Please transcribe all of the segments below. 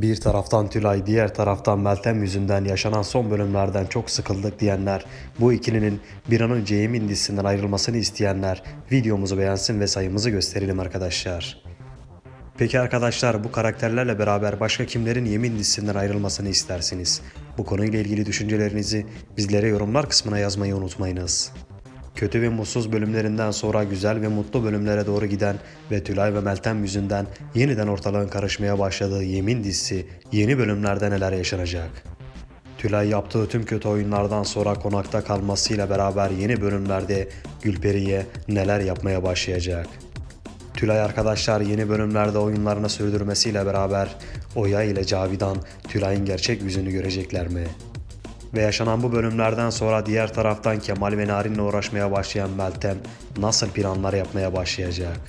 Bir taraftan Tülay, diğer taraftan Meltem yüzünden yaşanan son bölümlerden çok sıkıldık diyenler, bu ikilinin bir an önce Yemin dizisinden ayrılmasını isteyenler videomuzu beğensin ve sayımızı gösterelim arkadaşlar. Peki arkadaşlar bu karakterlerle beraber başka kimlerin Yemin dizisinden ayrılmasını istersiniz? Bu konuyla ilgili düşüncelerinizi bizlere yorumlar kısmına yazmayı unutmayınız. Kötü ve mutsuz bölümlerinden sonra güzel ve mutlu bölümlere doğru giden ve Tülay ve Meltem yüzünden yeniden ortalığın karışmaya başladığı Yemin dizisi yeni bölümlerde neler yaşanacak? Tülay yaptığı tüm kötü oyunlardan sonra konakta kalmasıyla beraber yeni bölümlerde Gülperi'ye neler yapmaya başlayacak? Tülay arkadaşlar yeni bölümlerde oyunlarını sürdürmesiyle beraber Oya ile Cavidan Tülay'ın gerçek yüzünü görecekler mi? Ve yaşanan bu bölümlerden sonra diğer taraftan Kemal ve Narin'le uğraşmaya başlayan Meltem nasıl planlar yapmaya başlayacak?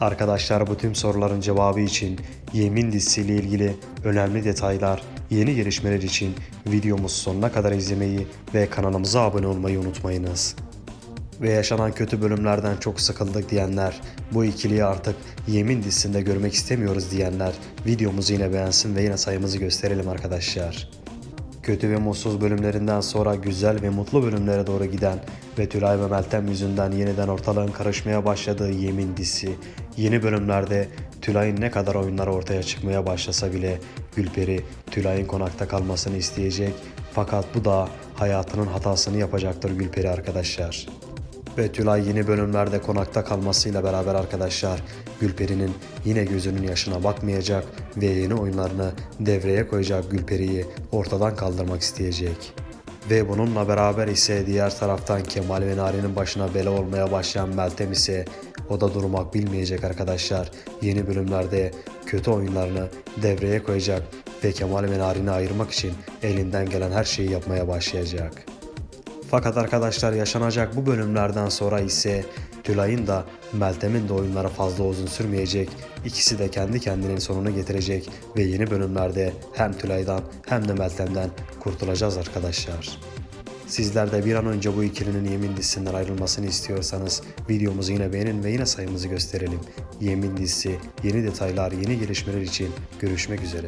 Arkadaşlar bu tüm soruların cevabı için Yemin dizisiyle ilgili önemli detaylar, yeni gelişmeler için videomuzu sonuna kadar izlemeyi ve kanalımıza abone olmayı unutmayınız ve yaşanan kötü bölümlerden çok sıkıldık diyenler, bu ikiliyi artık Yemin dizisinde görmek istemiyoruz diyenler videomuzu yine beğensin ve yine sayımızı gösterelim arkadaşlar. Kötü ve mutsuz bölümlerinden sonra güzel ve mutlu bölümlere doğru giden ve Tülay ve Meltem yüzünden yeniden ortalığın karışmaya başladığı Yemin dizisi, yeni bölümlerde Tülay'ın ne kadar oyunlar ortaya çıkmaya başlasa bile Gülperi Tülay'ın konakta kalmasını isteyecek fakat bu da hayatının hatasını yapacaktır Gülperi arkadaşlar. Ve Tülay yeni bölümlerde konakta kalmasıyla beraber arkadaşlar Gülperi'nin yine gözünün yaşına bakmayacak ve yeni oyunlarını devreye koyacak Gülperi'yi ortadan kaldırmak isteyecek. Ve bununla beraber ise diğer taraftan Kemal ve Nari'nin başına bela olmaya başlayan Meltem ise o da durmak bilmeyecek arkadaşlar. Yeni bölümlerde kötü oyunlarını devreye koyacak ve Kemal ve Narin'i ayırmak için elinden gelen her şeyi yapmaya başlayacak. Fakat arkadaşlar yaşanacak bu bölümlerden sonra ise Tülay'ın da Meltem'in de oyunları fazla uzun sürmeyecek. İkisi de kendi kendinin sonunu getirecek ve yeni bölümlerde hem Tülay'dan hem de Meltem'den kurtulacağız arkadaşlar. Sizler de bir an önce bu ikilinin Yemin dizisinden ayrılmasını istiyorsanız videomuzu yine beğenin ve yine sayımızı gösterelim. Yemin dizisi, yeni detaylar, yeni gelişmeler için görüşmek üzere.